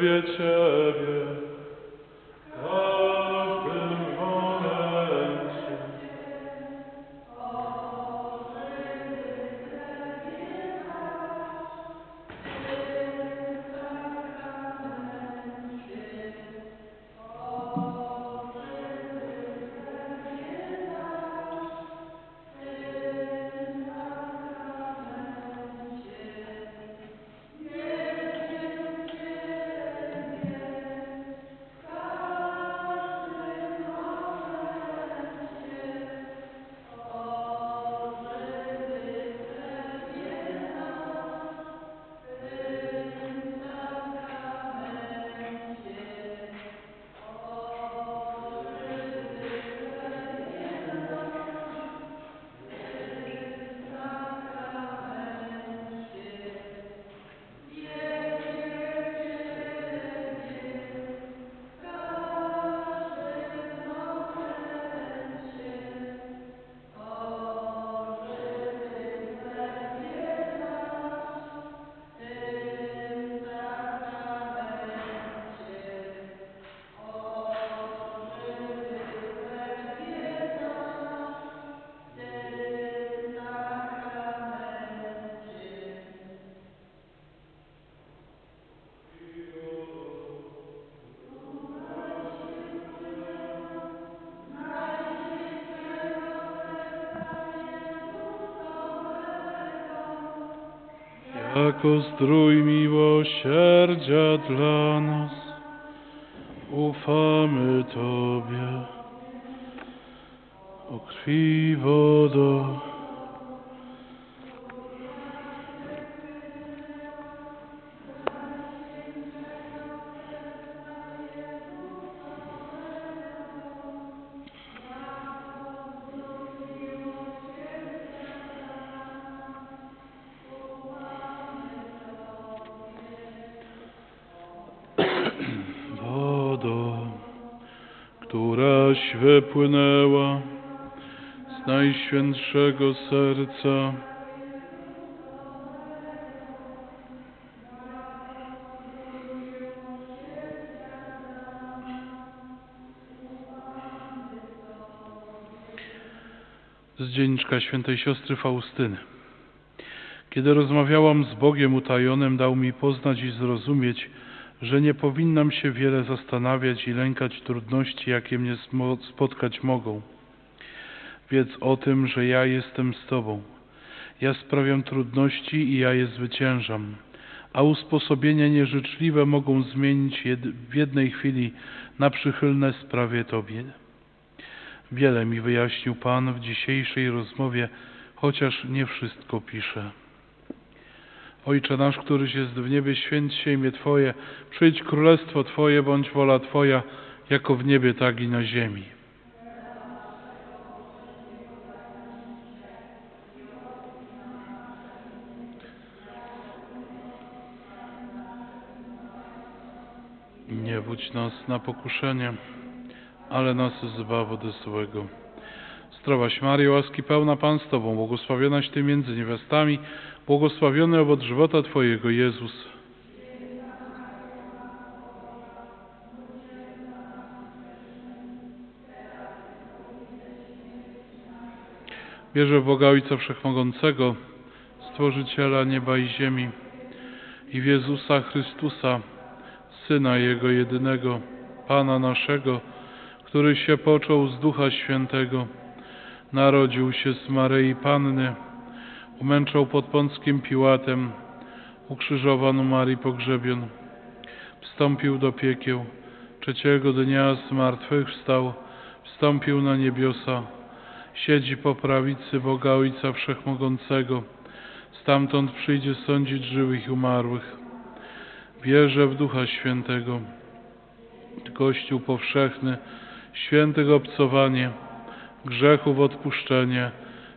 Ciebie, Ciebie. Jako zdrój miłosierdzia dla nas, ufamy Tobie. O krwi wodo, wypłynęła z Najświętszego Serca. Z dzienniczka świętej siostry Faustyny. Kiedy rozmawiałam z Bogiem utajonym, dał mi poznać i zrozumieć, że nie powinnam się wiele zastanawiać i lękać trudności, jakie mnie spotkać mogą. Wiedz o tym, że ja jestem z Tobą. Ja sprawiam trudności i ja je zwyciężam, a usposobienia nieżyczliwe mogą zmienić w jednej chwili na przychylne sprawie Tobie. Wiele mi wyjaśnił Pan w dzisiejszej rozmowie, chociaż nie wszystko pisze. Ojcze nasz, któryś jest w niebie, święć się imię Twoje, przyjdź królestwo Twoje, bądź wola Twoja, jako w niebie, tak i na ziemi. Nie budź nas na pokuszenie, ale nas zbaw od złego. Zdrowaś Maryjo, łaski pełna Pan z Tobą, błogosławionaś Ty między niewiastami, błogosławiony owoc żywota Twojego, Jezus. Wierzę w Boga Ojca Wszechmogącego, Stworzyciela nieba i ziemi i w Jezusa Chrystusa, Syna Jego jedynego, Pana naszego, który się począł z Ducha Świętego, narodził się z Maryi Panny, umęczał pod Pąckim Piłatem, ukrzyżowan Marii pogrzebion, wstąpił do piekieł, trzeciego dnia zmartwychwstał, wstąpił na niebiosa, siedzi po prawicy Boga Ojca Wszechmogącego, stamtąd przyjdzie sądzić żywych i umarłych. Wierzę w Ducha Świętego, Kościół powszechny, świętych obcowanie, grzechów odpuszczenie,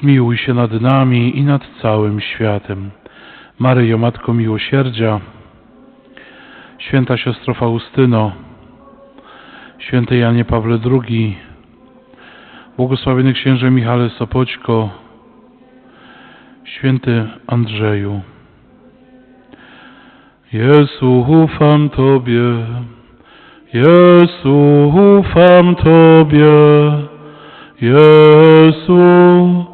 zmiłuj się nad nami i nad całym światem. Maryjo, Matko Miłosierdzia, Święta siostro Faustyno, święty Janie Pawle II, błogosławiony księże Michale Sopoćko, święty Andrzeju. Jezu, ufam Tobie, Jezu, ufam Tobie, Jezu,